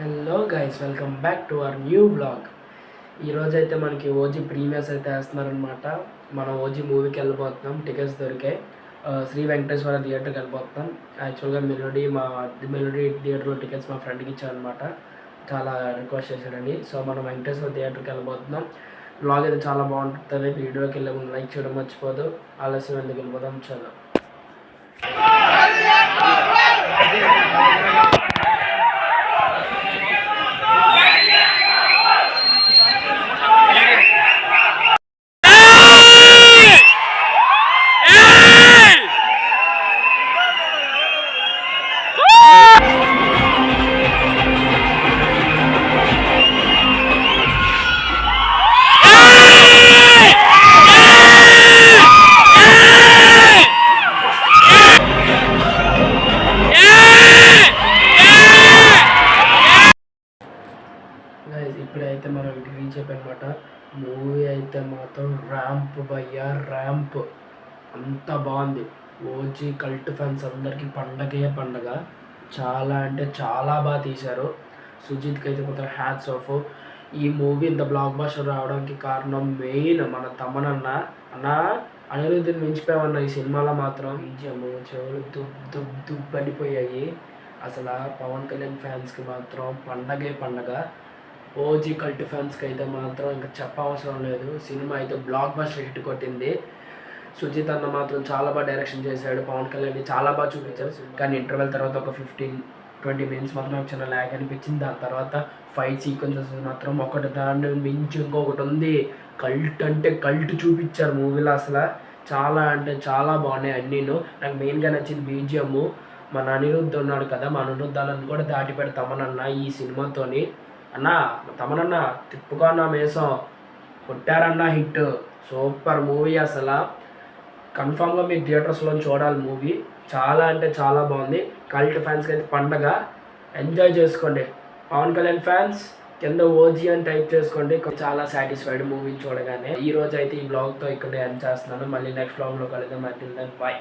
Hello guys welcome back to our new blog ఈరోజైతే మనకి OG premieres అయితే వేస్తున్నారనమాట మనం ఓజీ మూవీకి వెళ్ళిపోతున్నాం టికెట్స్ దొరికాయి. శ్రీ వెంకటేశ్వర థియేటర్కి వెళ్ళిపోతున్నాం యాక్చువల్గా మెలోడీ మా మెలోడీ థియేటర్లో టికెట్స్ మా ఫ్రెండ్కి ఇచ్చారనమాట చాలా రిక్వెస్ట్ చేశాడండి. సో మనం వెంకటేశ్వర థియేటర్కి వెళ్ళిపోతున్నాం బ్లాగ్ అయితే చాలా బాగుంటుంది. వీడియోకి వెళ్ళే ముందు లైక్ చేయడం మర్చిపోదు. ఆలస్యం ఎందుకు వెళ్ళిపోదాం చదువు అయితే మనం ఇంటికి రీచ్ అయిపోయినమాట మూవీ అయితే మాత్రం ర్యాంప్ భయ్య ర్యాంప్ అంత బాగుంది. ఓజీ కల్ట్ ఫ్యాన్స్ అందరికీ పండగే పండగ. చాలా అంటే చాలా బాగా తీశారు. సుజిత్కి అయితే మాత్రం హ్యాట్స్ ఆఫ్ ఈ మూవీ ఇంత బ్లాక్ బాస్టర్ రావడానికి కారణం మెయిన్ మన తమనన్న. అన్నా అనిరుద్ధిని మించిపోయామన్న ఈ సినిమాలో మాత్రం. బీజము చెవులు దుబ్ దుబ్ దుబ్బనిపోయాయి. అసలు పవన్ కళ్యాణ్ ఫ్యాన్స్కి మాత్రం పండగే పండగ. ఓజీ కల్ట్ ఫ్యాన్స్కి అయితే మాత్రం ఇంకా చెప్పవసరం లేదు. సినిమా అయితే బ్లాక్ బస్టర్ హిట్ కొట్టింది. సుజిత్ అన్న మాత్రం చాలా బాగా డైరెక్షన్ చేశాడు. పవన్ కళ్యాణ్ చాలా బాగా చూపించారు. కానీ ఇంటర్వెల్ తర్వాత ఒక ఫిఫ్టీన్ ట్వంటీ మినిట్స్ మాత్రం నాకు చిన్న ల్యాగ్ అనిపించింది. దాని తర్వాత ఫైట్ సీక్వెన్సెస్ మాత్రం ఒకటి దాన్ని మించి ఇంకొకటి ఉంది. కల్ట్ అంటే కల్ట్ చూపించారు మూవీలో అసలు. చాలా అంటే చాలా బాగున్నాయి అన్నీను. నాకు మెయిన్గా నచ్చింది బీజిఎమ్. మన అనిరుద్ధ్ ఉన్నాడు కదా మన అనిరుద్ధాలను కూడా దాటి పెడతామనన్న ఈ సినిమాతోని. అన్న తమనన్న తిప్పుకో అన్న మేసం కొట్టారన్న హిట్. సూపర్ మూవీ అసలు. కన్ఫామ్గా మీరు థియేటర్స్లో చూడాలి మూవీ. చాలా అంటే చాలా బాగుంది. కల్ట్ ఫ్యాన్స్కి అయితే పండగ. ఎంజాయ్ చేసుకోండి. పవన్ కళ్యాణ్ ఫ్యాన్స్ కింద ఓజీ అని టైప్ చేసుకోండి. చాలా సాటిస్ఫైడ్ మూవీ చూడగానే. ఈ రోజు అయితే ఈ బ్లాగ్తో ఇక్కడ ఎండ్ చేస్తున్నాను. మళ్ళీ నెక్స్ట్ బ్లాగ్లో కలుద్దాం. అంటే బాయ్.